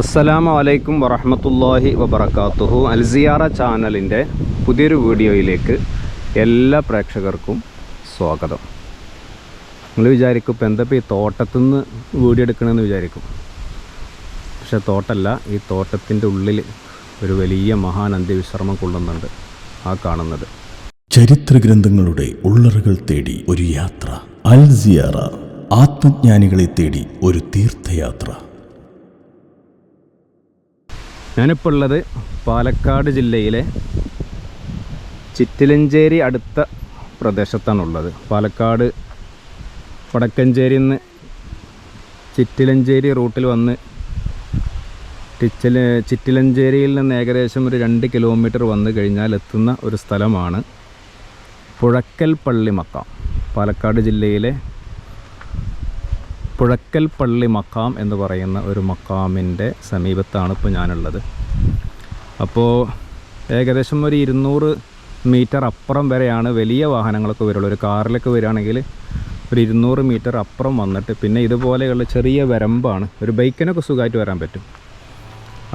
അസ്സലാമു അലൈക്കും വറഹമത്തല്ലാഹി വബർക്കാത്തുഹു അൽസിയാറ ചാനലിന്റെ പുതിയൊരു വീഡിയോയിലേക്ക് എല്ലാ പ്രേക്ഷകർക്കും സ്വാഗതം. നിങ്ങൾ വിചാരിക്കും ഇപ്പം എന്താ ഇപ്പോൾ ഈ തോട്ടത്തുനിന്ന് വീഡിയോ എടുക്കണമെന്ന് വിചാരിക്കും. പക്ഷേ തോട്ടമല്ല ഈ തോട്ടത്തിന്റെ ഉള്ളിൽ ഒരു വലിയ മഹാൻ അന്ത്യവിശ്രമം കൊള്ളുന്നുണ്ട് ആ കാണുന്നത്. ചരിത്ര ഗ്രന്ഥങ്ങളുടെ ഉള്ളറുകൾ തേടി ഒരു യാത്ര. അൽസിയാറ ആത്മജ്ഞാനികളെ തേടി ഒരു തീർത്ഥയാത്ര. ഞാനിപ്പോൾ ഉള്ളത് പാലക്കാട് ജില്ലയിലെ ചിറ്റിലഞ്ചേരി അടുത്ത പ്രദേശത്താണുള്ളത്. പാലക്കാട് വടക്കഞ്ചേരിയിൽ നിന്ന് ചിറ്റിലഞ്ചേരി റൂട്ടിൽ വന്ന് ടിച്ചൽ ചിറ്റിലഞ്ചേരിയിൽ നിന്ന് ഏകദേശം ഒരു രണ്ട് കിലോമീറ്റർ വന്നു കഴിഞ്ഞാൽ എത്തുന്ന ഒരു സ്ഥലമാണ് പുഴക്കൽ പള്ളി മക്കാം. പാലക്കാട് ജില്ലയിലെ പുഴക്കൽ പള്ളി മക്കാം എന്ന് പറയുന്ന ഒരു മക്കാമിന്റെ സമീപത്താണ് ഇപ്പോൾ ഞാനുള്ളത്. അപ്പോൾ ഏകദേശം ഒരു ഇരുന്നൂറ് മീറ്റർ അപ്പുറം വരെയാണ് വലിയ വാഹനങ്ങളൊക്കെ വരുള്ളൂ. ഒരു കാറിലൊക്കെ വരികയാണെങ്കിൽ ഒരു ഇരുന്നൂറ് മീറ്റർ അപ്പുറം വന്നിട്ട് പിന്നെ ഇതുപോലെയുള്ള ചെറിയ വരമ്പാണ്. ഒരു ബൈക്കിനൊക്കെ സുഖമായിട്ട് വരാൻ പറ്റും.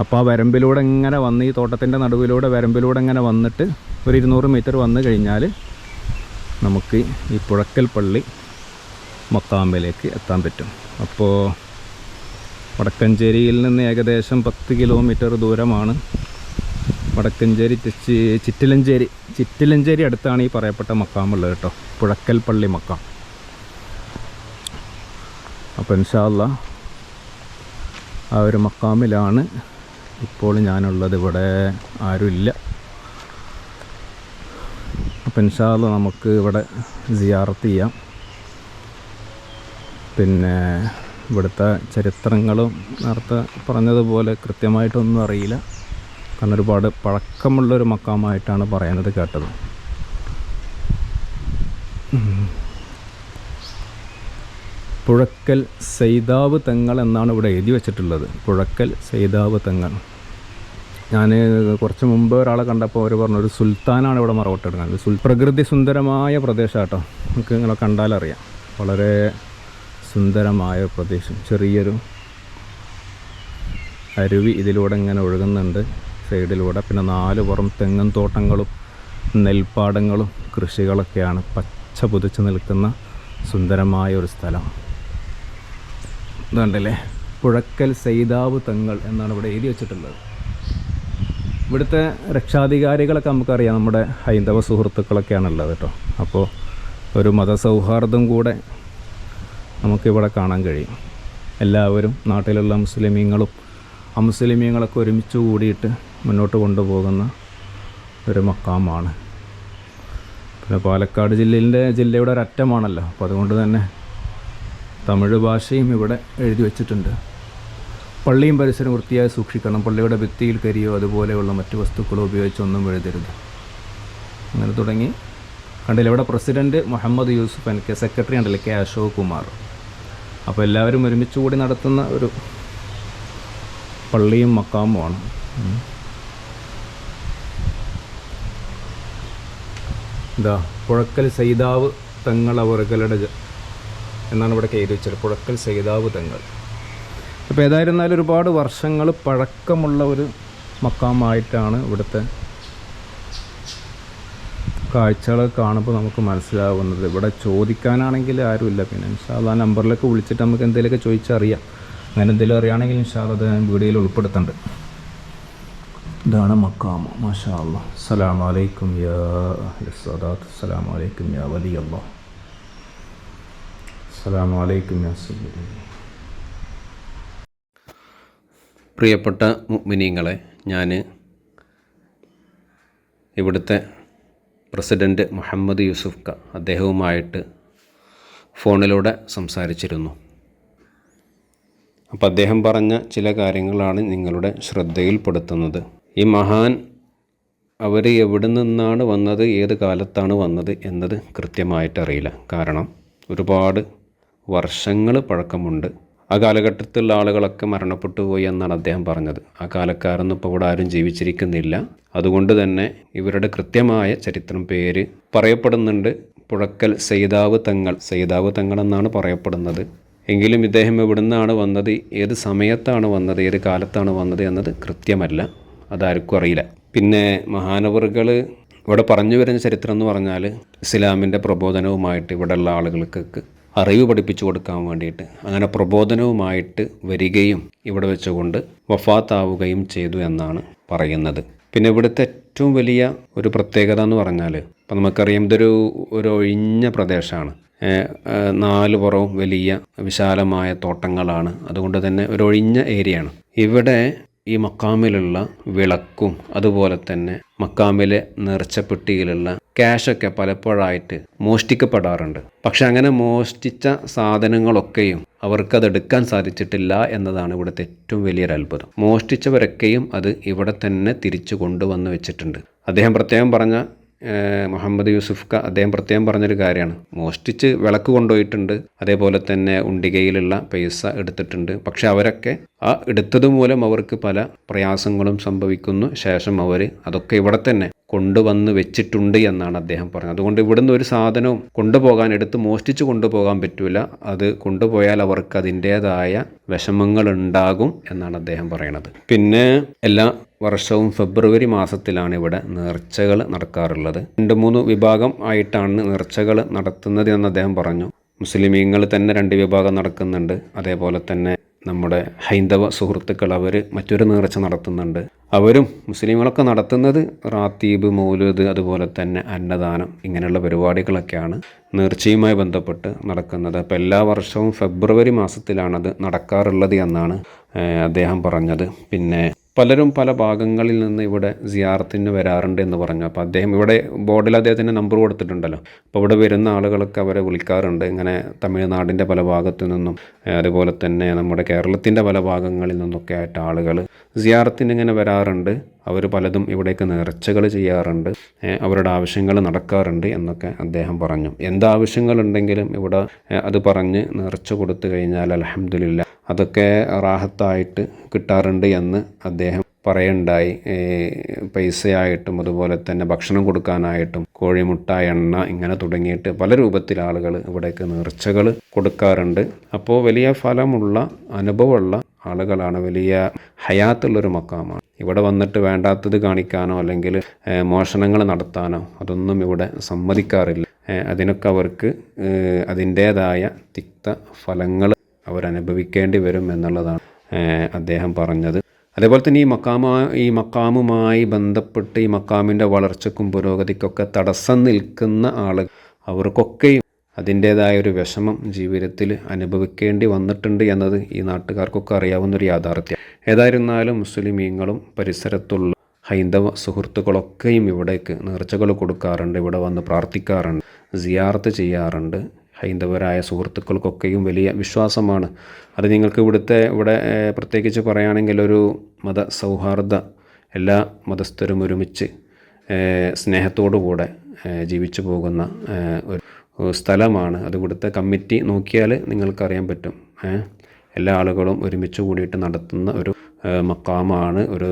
അപ്പോൾ ആ വരമ്പിലൂടെ ഇങ്ങനെ വന്ന് ഈ തോട്ടത്തിന്റെ നടുവിലൂടെ വരമ്പിലൂടെ ഇങ്ങനെ വന്നിട്ട് ഒരു ഇരുന്നൂറ് മീറ്റർ വന്നു കഴിഞ്ഞാൽ നമുക്ക് ഈ പുഴക്കൽ പള്ളി മക്കാമ്പിലേക്ക് എത്താൻ പറ്റും. അപ്പോൾ വടക്കഞ്ചേരിയിൽ നിന്ന് ഏകദേശം പത്ത് കിലോമീറ്റർ ദൂരമാണ്. വടക്കഞ്ചേരി ചിറ്റിലഞ്ചേരി ചിറ്റിലഞ്ചേരി അടുത്താണ് ഈ പറയപ്പെട്ട മക്കാമുള്ളത് കേട്ടോ. പുഴക്കൽ പള്ളി മക്കാം. അപ്പോൾ ഇൻഷാല്ല ആ ഒരു മക്കാമിലാണ് ഇപ്പോൾ ഞാനുള്ളത്. ഇവിടെ ആരുമില്ല. അപ്പോൾ ഇൻഷാല്ല നമുക്ക് ഇവിടെ സിയാറത്ത് ചെയ്യാം. പിന്നെ ഇവിടുത്തെ ചരിത്രങ്ങളും നേരത്തെ പറഞ്ഞതുപോലെ കൃത്യമായിട്ടൊന്നും അറിയില്ല. കാരണം ഒരുപാട് പഴക്കമുള്ളൊരു മക്കാമായിട്ടാണ് പറയുന്നത് കേട്ടത്. പുഴക്കൽ സെയ്താവ് തെങ്ങൾ എന്നാണ് ഇവിടെ എഴുതി വെച്ചിട്ടുള്ളത്. പുഴക്കൽ സെയ്താവ് തെങ്ങൾ ഞാൻ കുറച്ച് മുമ്പ് ഒരാളെ കണ്ടപ്പോൾ അവർ പറഞ്ഞു ഒരു സുൽത്താനാണ് ഇവിടെ മറവട്ടെടുക്കുന്നത് സുൽ പ്രകൃതി സുന്ദരമായ പ്രദേശം കേട്ടോ നമുക്ക് ഇങ്ങനെ കണ്ടാലറിയാം. വളരെ സുന്ദരമായ പ്രദേശം. ചെറിയൊരു അരുവി ഇതിലൂടെ ഇങ്ങനെ ഒഴുകുന്നുണ്ട്. സൈഡിലൂടെ പിന്നെ നാല് പുറം തെങ്ങും തോട്ടങ്ങളും നെൽപ്പാടങ്ങളും കൃഷികളൊക്കെയാണ് പച്ച പുതിച്ച് നിൽക്കുന്ന സുന്ദരമായ ഒരു സ്ഥലം. ഇതുണ്ടല്ലേ? പുഴക്കൽ സൈതാവ് തെങ്ങൾ എന്നാണ് ഇവിടെ എഴുതി വെച്ചിട്ടുള്ളത്. ഇവിടുത്തെ രക്ഷാധികാരികളൊക്കെ നമുക്കറിയാം നമ്മുടെ ഹൈന്ദവ സുഹൃത്തുക്കളൊക്കെയാണുള്ളത് കേട്ടോ. അപ്പോൾ ഒരു മതസൗഹാർദ്ദം കൂടെ നമുക്കിവിടെ കാണാൻ കഴിയും. എല്ലാവരും നാട്ടിലുള്ള മുസ്ലിമീങ്ങളും അമുസ്ലിമീങ്ങളൊക്കെ ഒരുമിച്ച് കൂടിയിട്ട് മുന്നോട്ട് കൊണ്ടുപോകുന്ന ഒരു മക്കാമാണ്. പിന്നെ പാലക്കാട് ജില്ലയിലെ ജില്ലയുടെ ഒരറ്റമാണല്ലോ. അപ്പോൾ അതുകൊണ്ട് തന്നെ തമിഴ് ഭാഷയും ഇവിടെ എഴുതി വച്ചിട്ടുണ്ട്. പള്ളിയും പരിസരം വൃത്തിയായി സൂക്ഷിക്കണം. പള്ളിയുടെ ഭിത്തിയിൽ കരിയോ അതുപോലെയുള്ള മറ്റു വസ്തുക്കളോ ഉപയോഗിച്ചൊന്നും എഴുതരുത്. അങ്ങനെ തുടങ്ങി. കണ്ടില്ല ഇവിടെ president Muhammad Yusuf N K secretary ഉണ്ടല്ലേ കെ അശോക് കുമാർ. അപ്പോൾ എല്ലാവരും ഒരുമിച്ച് കൂടി നടത്തുന്ന ഒരു പള്ളിയും മക്കാമുമാണ്. എന്താ പുഴക്കൽ സൈതാവ് തങ്ങൾ അവറുകളുടെ എന്നാണ് ഇവിടെ എഴുതി വെച്ചത്. പുഴക്കൽ സൈതാവ് തങ്ങൾ. അപ്പോൾ ഏതായിരുന്നാലും ഒരുപാട് വർഷങ്ങൾ പഴക്കമുള്ള ഒരു മക്കാമായിട്ടാണ് ഇവിടുത്തെ കാഴ്ചകൾ കാണുമ്പോൾ നമുക്ക് മനസ്സിലാവുന്നത്. ഇവിടെ ചോദിക്കാനാണെങ്കിൽ ആരുമില്ല. പിന്നെ ഇൻഷാല്ല ആ നമ്പറിലൊക്കെ വിളിച്ചിട്ട് നമുക്ക് എന്തെങ്കിലുമൊക്കെ ചോദിച്ചറിയാം. അങ്ങനെ എന്തെങ്കിലും അറിയുകയാണെങ്കിൽ ഇൻഷാല്ല അത് ഞാൻ വീഡിയോയിൽ ഉൾപ്പെടുത്തുന്നുണ്ട് ഇതാണ് മക്കാമ മാഷാ അല്ലാ അസ്സലാമു അലൈക്കും യാ സദാത്ത് അലൈക്കും യാ വലി അല്ലാ അലൈക്കും യാ സയ്യിദി. പ്രിയപ്പെട്ട മുഅ്മിനീങ്ങളെ ഞാൻ ഇവിടുത്തെ പ്രസിഡന്റ് മുഹമ്മദ് യൂസുഫ് ക അദ്ദേഹവുമായിട്ട് ഫോണിലൂടെ സംസാരിച്ചിരുന്നു. അപ്പോൾ അദ്ദേഹം പറഞ്ഞ ചില കാര്യങ്ങളാണ് നിങ്ങളുടെ ശ്രദ്ധയിൽപ്പെടുത്തുന്നത്. ഈ മഹാൻ അവർ എവിടെ നിന്നാണ് വന്നത് ഏത് കാലത്താണ് വന്നത് എന്നത് കൃത്യമായിട്ടറിയില്ല. കാരണം ഒരുപാട് വർഷങ്ങൾ പഴക്കമുണ്ട്. ആ കാലഘട്ടത്തിലുള്ള ആളുകളൊക്കെ മരണപ്പെട്ടു പോയി എന്നാണ് അദ്ദേഹം പറഞ്ഞത്. ആ കാലക്കാരൊന്നും ഇപ്പോൾ ഇവിടെ ആരും ജീവിച്ചിരിക്കുന്നില്ല. അതുകൊണ്ട് തന്നെ ഇവരുടെ കൃത്യമായ ചരിത്രം പേര് പറയപ്പെടുന്നുണ്ട്. പുഴക്കൽ സൈതാവ് തങ്ങൾ സൈതാവ് തങ്ങൾ എന്നാണ് പറയപ്പെടുന്നത്. എങ്കിലും ഇദ്ദേഹം എവിടുന്നാണ് വന്നത്? ഏത് സമയത്താണ് വന്നത്? ഏത് കാലത്താണ് വന്നത് എന്നത് കൃത്യമല്ല. അതാർക്കും അറിയില്ല. പിന്നെ മഹാനവറുകൾ ഇവിടെ പറഞ്ഞു വരുന്ന ചരിത്രം എന്ന് പറഞ്ഞാൽ ഇസ്ലാമിന്റെ പ്രബോധനവുമായിട്ട് ഇവിടെയുള്ള ആളുകൾക്ക് അറിവ് പഠിപ്പിച്ചു കൊടുക്കാൻ വേണ്ടിയിട്ട് അങ്ങനെ പ്രബോധനവുമായിട്ട് വരികയും ഇവിടെ വെച്ചുകൊണ്ട് വഫാത്താവുകയും ചെയ്തു എന്നാണ് പറയുന്നത്. പിന്നെ ഇവിടുത്തെ ഏറ്റവും വലിയ ഒരു പ്രത്യേകത എന്ന് പറഞ്ഞാൽ ഇപ്പം നമുക്കറിയാം ഇതൊരു ഒരു ഒഴിഞ്ഞ പ്രദേശമാണ്. നാല് പുറവും വലിയ വിശാലമായ തോട്ടങ്ങളാണ്. അതുകൊണ്ട് തന്നെ ഒരു ഒഴിഞ്ഞ ഏരിയയാണ്. ഇവിടെ ഈ മക്കാമിലുള്ള വിളക്കും അതുപോലെ തന്നെ മക്കാമിലെ നേർച്ചപ്പെട്ടിയിലുള്ള ക്യാഷൊക്കെ പലപ്പോഴായിട്ട് മോഷ്ടിക്കപ്പെടാറുണ്ട്. പക്ഷെ അങ്ങനെ മോഷ്ടിച്ച സാധനങ്ങളൊക്കെയും അവർക്കത് എടുക്കാൻ സാധിച്ചിട്ടില്ല എന്നതാണ് ഇവിടുത്തെ ഏറ്റവും വലിയൊരു അത്ഭുതം. മോഷ്ടിച്ചവരൊക്കെയും അത് ഇവിടെ തന്നെ തിരിച്ചു കൊണ്ടുവന്ന് വെച്ചിട്ടുണ്ട്. അദ്ദേഹം പ്രത്യേകം പറഞ്ഞ മുഹമ്മദ് യൂസുഫ് ക അദ്ദേഹം പ്രത്യേകം പറഞ്ഞൊരു കാര്യമാണ്. മോഷ്ടിച്ച് വിളക്ക് കൊണ്ടുപോയിട്ടുണ്ട്. അതേപോലെ തന്നെ ഉണ്ടികയിലുള്ള പൈസ എടുത്തിട്ടുണ്ട്. പക്ഷെ അവരൊക്കെ ആ എടുത്തത് മൂലം അവർക്ക് പല പ്രയാസങ്ങളും സംഭവിക്കുന്നു. ശേഷം അവർ അതൊക്കെ ഇവിടെ തന്നെ കൊണ്ടുവന്ന് വെച്ചിട്ടുണ്ട് എന്നാണ് അദ്ദേഹം പറഞ്ഞത്. അതുകൊണ്ട് ഇവിടുന്ന് ഒരു സാധനവും കൊണ്ടുപോകാൻ എടുത്ത് മോഷ്ടിച്ച് കൊണ്ടുപോകാൻ പറ്റില്ല അത് കൊണ്ടുപോയാൽ അവർക്ക് അതിന്റേതായ വിഷമങ്ങൾ ഉണ്ടാകും എന്നാണ് അദ്ദേഹം പറയുന്നത് പിന്നെ എല്ലാ വർഷവും ഫെബ്രുവരി മാസത്തിലാണ് ഇവിടെ നേർച്ചകൾ നടക്കാറുള്ളത്. രണ്ട് മൂന്ന് വിഭാഗം ആയിട്ടാണ് നേർച്ചകൾ നടത്തുന്നത് എന്ന് അദ്ദേഹം പറഞ്ഞു. മുസ്ലിമീങ്ങൾ തന്നെ രണ്ട് വിഭാഗം നടക്കുന്നുണ്ട്. അതേപോലെ തന്നെ നമ്മുടെ ഹൈന്ദവ സുഹൃത്തുക്കൾ അവർ മറ്റൊരു നേർച്ച നടത്തുന്നുണ്ട്. അവരും മുസ്ലിങ്ങളൊക്കെ നടത്തുന്നത് റാത്തീബ് മൗലൂദ് അതുപോലെ തന്നെ അന്നദാനം ഇങ്ങനെയുള്ള പരിപാടികളൊക്കെയാണ് നേർച്ചയുമായി ബന്ധപ്പെട്ട് നടക്കുന്നത്. അപ്പോൾ എല്ലാ വർഷവും ഫെബ്രുവരി മാസത്തിലാണത് നടക്കാറുള്ളത് എന്നാണ് അദ്ദേഹം പറഞ്ഞത്. പിന്നെ പലരും പല ഭാഗങ്ങളിൽ നിന്ന് ഇവിടെ സിയാറത്തിന് വരാറുണ്ട് എന്ന് പറഞ്ഞു. അപ്പോൾ അദ്ദേഹം ഇവിടെ ബോർഡിൽ അദ്ദേഹത്തിന്റെ നമ്പർ കൊടുത്തിട്ടുണ്ടല്ലോ. അപ്പോൾ ഇവിടെ വരുന്ന ആളുകളൊക്കെ അവരെ വിളിക്കാറുണ്ട്. ഇങ്ങനെ തമിഴ്നാടിന്റെ പല ഭാഗത്തു നിന്നും അതുപോലെ തന്നെ നമ്മുടെ കേരളത്തിന്റെ പല ഭാഗങ്ങളിൽ നിന്നൊക്കെ ആയിട്ട് ആളുകൾ സിയാറത്തിന് ഇങ്ങനെ വരാറുണ്ട്. അവർ പലതും ഇവിടേക്ക് നേർച്ചകൾ ചെയ്യാറുണ്ട് അവരുടെ ആവശ്യങ്ങൾ നടക്കാറുണ്ട് എന്നൊക്കെ അദ്ദേഹം പറഞ്ഞു. എന്താവശ്യങ്ങളുണ്ടെങ്കിലും ഇവിടെ അത് പറഞ്ഞ് നേർച്ച കൊടുത്തു കഴിഞ്ഞാൽ അലഹമില്ല അതൊക്കെ റാഹത്തായിട്ട് കിട്ടാറുണ്ട് എന്ന് അദ്ദേഹം പറയുണ്ടായി. പൈസയായിട്ടും അതുപോലെ തന്നെ ഭക്ഷണം കൊടുക്കാനായിട്ടും കോഴിമുട്ട എണ്ണ ഇങ്ങനെ തുടങ്ങിയിട്ട് പല രൂപത്തിൽ ആളുകൾ ഇവിടേക്ക് നേർച്ചകൾ കൊടുക്കാറുണ്ട്. അപ്പോൾ വലിയ ഫലമുള്ള അനുഭവമുള്ള ആളുകളാണ് വലിയ ഹയാത്തുള്ളൊരു മക്കാമാണ്. ഇവിടെ വന്നിട്ട് വേണ്ടാത്തത് കാണിക്കാനോ അല്ലെങ്കിൽ മോഷണങ്ങൾ നടത്താനോ അതൊന്നും ഇവിടെ സമ്മതിക്കാറില്ല. അതിനൊക്കെ അവർക്ക് അതിന്റേതായ തിക്ത ഫലങ്ങൾ അവരനുഭവിക്കേണ്ടി വരും എന്നുള്ളതാണ് അദ്ദേഹം പറഞ്ഞത്. അതേപോലെ തന്നെ ഈ മക്കാമ ഈ മക്കാമുമായി ബന്ധപ്പെട്ട് ഈ മക്കാമിന്റെ വളർച്ചയ്ക്കും പുരോഗതിക്കൊക്കെ തടസ്സം നിൽക്കുന്ന ആളുകൾ അവർക്കൊക്കെയും അതിന്റേതായ ഒരു വിഷമം ജീവിതത്തിൽ അനുഭവിക്കേണ്ടി വന്നിട്ടുണ്ട് എന്നത് ഈ നാട്ടുകാർക്കൊക്കെ അറിയാവുന്നൊരു യാഥാർത്ഥ്യം. ഏതായിരുന്നാലും മുസ്ലിമീങ്ങളും പരിസരത്തുള്ള ഹൈന്ദവ സുഹൃത്തുക്കളൊക്കെയും ഇവിടേക്ക് നേർച്ചകൾ കൊടുക്കാറുണ്ട് ഇവിടെ വന്ന് പ്രാർത്ഥിക്കാറുണ്ട് സിയാർത്ത് ചെയ്യാറുണ്ട്. ഹൈന്ദവരായ സുഹൃത്തുക്കൾക്കൊക്കെയും വലിയ വിശ്വാസമാണ്. അത് നിങ്ങൾക്ക് ഇവിടുത്തെ ഇവിടെ പ്രത്യേകിച്ച് പറയുകയാണെങ്കിൽ ഒരു മത സൗഹാർദ്ദ എല്ലാ മതസ്ഥരും ഒരുമിച്ച് ഏഹ്, സ്നേഹത്തോടു കൂടെ ജീവിച്ചു പോകുന്ന ഒരു സ്ഥലമാണ്. അത് ഇവിടുത്തെ കമ്മിറ്റി നോക്കിയാൽ നിങ്ങൾക്കറിയാൻ പറ്റും. എല്ലാ ആളുകളും ഒരുമിച്ച് കൂടിയിട്ട് നടത്തുന്ന ഒരു മക്കാമാണ് ഒരു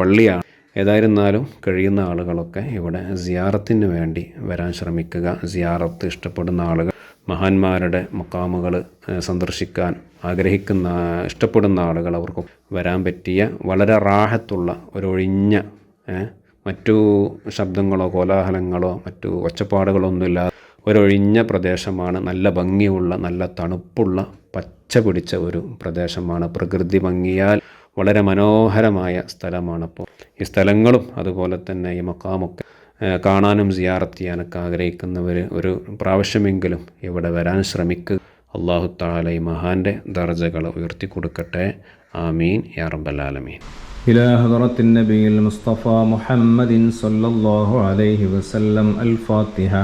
പള്ളിയാണ്. ഏതായിരുന്നാലും കഴിയുന്ന ആളുകളൊക്കെ ഇവിടെ സിയാറത്തിന് വേണ്ടി വരാൻ ശ്രമിക്കുക. സിയാറത്ത് ഇഷ്ടപ്പെടുന്ന ആളുകൾ മഹാന്മാരുടെ മക്കാമുകൾ സന്ദർശിക്കാൻ ആഗ്രഹിക്കുന്ന ഇഷ്ടപ്പെടുന്ന ആളുകൾ അവർക്ക് വരാൻ പറ്റിയ വളരെ റാഹത്തുള്ള ഒരൊഴിഞ്ഞ മറ്റു ശബ്ദങ്ങളോ കോലാഹലങ്ങളോ മറ്റു ഒച്ചപ്പാടുകളൊന്നുമില്ലാതെ ഒരൊഴിഞ്ഞ പ്രദേശമാണ് നല്ല ഭംഗിയുള്ള നല്ല തണുപ്പുള്ള പച്ച പിടിച്ച ഒരു പ്രദേശമാണ് പ്രകൃതി ഭംഗിയാൽ വളരെ മനോഹരമായ സ്ഥലമാണ് അപ്പോൾ ഈ സ്ഥലങ്ങളും അതുപോലെ തന്നെ ഈ മക്കാമൊക്കെ ഏഹ്, കാണാനും സിയാറത്ത് ചെയ്യാനൊക്കെ ആഗ്രഹിക്കുന്നവർ ഒരു പ്രാവശ്യമെങ്കിലും ഇവിടെ വരാൻ ശ്രമിക്കുക അള്ളാഹു താല ഈ മഹാൻ്റെ ദർജകൾ ഉയർത്തി കൊടുക്കട്ടെ ആമീൻ യാ റബ്ബൽ ആലമീൻ إلى حضرة النبي المصطفى محمد صلى الله عليه وسلم الفاتحة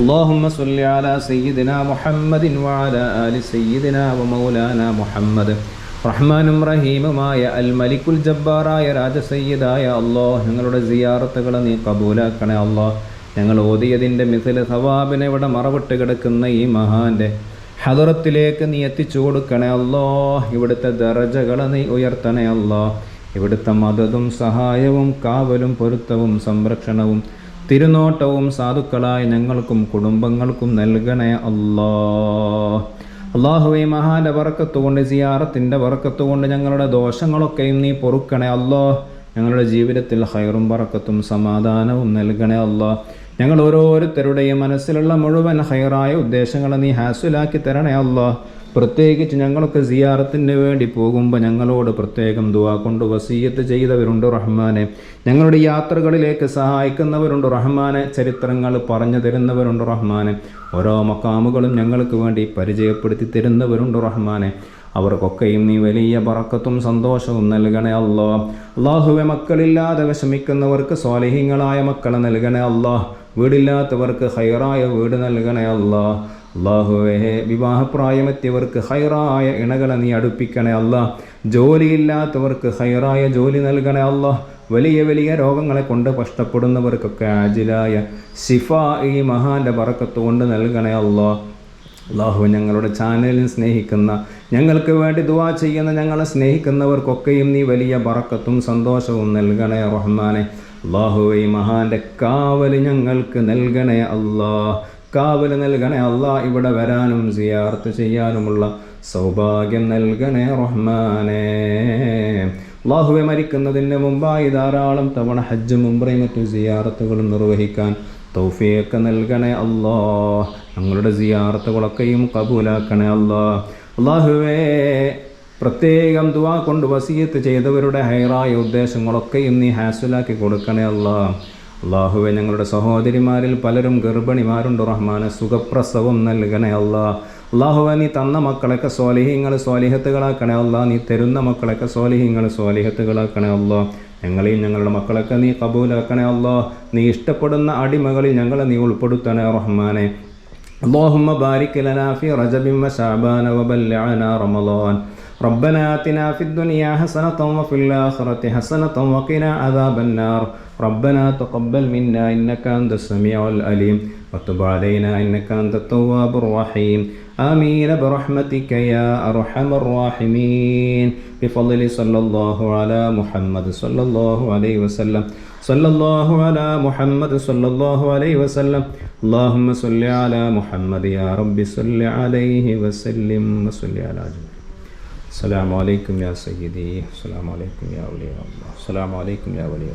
اللهم صل على سيدنا محمد وعلى آل سيدنا ومولانا محمد റഹ്മാനും റഹീമുമായ അൽ മലിക്കുൽ ജബ്ബാറായ രാജസയ്യിദായ അള്ളാഹ് ഞങ്ങളുടെ സിയാറത്തുകൾ നീ കബൂലാക്കണേ അള്ളാഹ് ഞങ്ങൾ ഓതിയതിൻ്റെ മിഥിൽ സവാബിനെ ഇവിടെ മറവിട്ട് കിടക്കുന്ന ഈ മഹാൻ്റെ ഹദറത്തിലേക്ക് നീ എത്തിച്ചു കൊടുക്കണേ അല്ലോ ഇവിടുത്തെ ദറജകളെ നീ ഉയർത്തണേ അല്ലോ ഇവിടുത്തെ മദതും സഹായവും കാവലും പൊരുത്തവും സംരക്ഷണവും തിരുനോട്ടവും സാധുക്കളായ ഞങ്ങൾക്കും കുടുംബങ്ങൾക്കും നൽകണേ അല്ലാ. അള്ളാഹുവെ മഹാന്റെ വറക്കത്തുകൊണ്ട് സിയാറത്തിന്റെ വറക്കത്തുകൊണ്ട് ഞങ്ങളുടെ ദോഷങ്ങളൊക്കെയും നീ പൊറുക്കണേ അല്ലോ. ഞങ്ങളുടെ ജീവിതത്തിൽ ഹൈറും പറക്കത്തും സമാധാനവും നൽകണേ അല്ലോ. ഞങ്ങൾ ഓരോരുത്തരുടെയും മനസ്സിലുള്ള മുഴുവൻ ഹൈറായ ഉദ്ദേശങ്ങളെ നീ ഹാസുലാക്കി തരണേ അല്ലോ. പ്രത്യേകിച്ച് ഞങ്ങളൊക്കെ സിയാറത്തിന് വേണ്ടി പോകുമ്പോൾ ഞങ്ങളോട് പ്രത്യേകം ദുവാ കൊണ്ട് വസീയത്ത് ചെയ്തവരുണ്ട് റഹ്മാനെ. ഞങ്ങളുടെ യാത്രകളിലേക്ക് സഹായിക്കുന്നവരുണ്ട് റഹ്മാനെ. ചരിത്രങ്ങൾ പറഞ്ഞു തരുന്നവരുണ്ട് റഹ്മാനെ. ഓരോ മക്കാമുകളും ഞങ്ങൾക്ക് വേണ്ടി പരിചയപ്പെടുത്തി തരുന്നവരുണ്ട് റഹ്മാനെ. അവർക്കൊക്കെയും നീ വലിയ പറക്കത്തും സന്തോഷവും നൽകണേ അല്ലോ അള്ളാഹുവെ മക്കളില്ലാതെ വിഷമിക്കുന്നവർക്ക് സ്വാലിഹ്യങ്ങളായ മക്കളെ നൽകണേ അല്ലാ വീടില്ലാത്തവർക്ക് ഹൈറായ വീട് നൽകണേ അല്ലാ അള്ളാഹുവെ വിവാഹപ്രായമെത്തിയവർക്ക് ഹൈറായ ഇണകളെ നീ അടുപ്പിക്കണേ അല്ല. ജോലിയില്ലാത്തവർക്ക് ഹൈറായ ജോലി നൽകണേ അല്ല. വലിയ വലിയ രോഗങ്ങളെ കൊണ്ട് കഷ്ടപ്പെടുന്നവർക്കൊക്കെ ആജിലായ ശിഫ ഈ മഹാന്റെ പറക്കത്ത് കൊണ്ട് നൽകണേ അല്ലോ. അള്ളാഹു ഞങ്ങളുടെ ചാനലിൽ സ്നേഹിക്കുന്ന ഞങ്ങൾക്ക് വേണ്ടി ദുവാ ചെയ്യുന്ന ഞങ്ങളെ സ്നേഹിക്കുന്നവർക്കൊക്കെയും നീ വലിയ പറക്കത്തും സന്തോഷവും നൽകണേ റഹ്മാനെ. അള്ളാഹു മഹാന്റെ കാവൽ ഞങ്ങൾക്ക് നൽകണേ അല്ലാ. കാവൽ നൽകണേ അള്ളാ ഇവിടെ വരാനും സിയാർത്ത് ചെയ്യാനുമുള്ള സൗഭാഗ്യം നൽകണേ റഹ്മാനേ. അള്ളാഹുവെ മരിക്കുന്നതിന് മുമ്പായി ധാരാളം തവണ ഹജ്ജും ഉംറയും മറ്റു സിയാറത്തുകളും നിർവഹിക്കാൻ തൗഫിയൊക്കെ നൽകണേ അള്ളാ. ഞങ്ങളുടെ സിയാറത്തുകളൊക്കെയും കബൂലാക്കണേ അള്ളാ. അള്ളാഹുവേ പ്രത്യേകം ദുവാ കൊണ്ട് വസീയത്ത് ചെയ്തവരുടെ ഹൈറായ ഉദ്ദേശങ്ങളൊക്കെയും നീ ഹാസിലാക്കി കൊടുക്കണേ അല്ലാ അള്ളാഹുവെ ഞങ്ങളുടെ സഹോദരിമാരിൽ പലരും ഗർഭിണിമാരുണ്ട്. റഹ്മാന് സുഖപ്രസവം നൽകണേ അള്ളാഹ് അള്ളാഹുവെ നീ തന്ന മക്കളൊക്കെ സ്വാലിഹ്യങ്ങൾ സ്വാലിഹത്തുകളാക്കണേ അള്ളാഹ് നീ തരുന്ന മക്കളൊക്കെ സ്വാലിഹ്യങ്ങൾ സ്വാലിഹത്തുകളാക്കണേ അള്ളാഹ് ഞങ്ങളെയും ഞങ്ങളുടെ മക്കളൊക്കെ നീ കബൂലാക്കണേ അള്ളാഹ് നീ ഇഷ്ടപ്പെടുന്ന അടിമകളിൽ ഞങ്ങളെ നീ ഉൾപ്പെടുത്തണേ റഹ്മാനെ. അള്ളാഹുമ്മ ബാരിക്കലനാഫി റജബിമ്മ ഷാബാന വബല്ലഅന റമളാൻ. ربنا آتنا في الدنيا حسنة وفي الآخرة حسنة وقنا عذاب النار. ربنا تقبل منا إنك أنت السميع العليم. وتب علينا إنك أنت التواب الرحيم. آمين. برحمتك يا أرحم الراحمين. بفضل صلى الله على محمد صلى الله عليه وسلم. صلى الله على محمد صلى الله عليه وسلم. اللهم صل على محمد يا رب. صل عليه وسلم وصل على جميع അസ്സാം വലൈക്കും യാ സയ്യിദി അസ്സാം വലൈക്കും യാ വലിയ അസ്സാം വലൈക്കും യാ വലിയ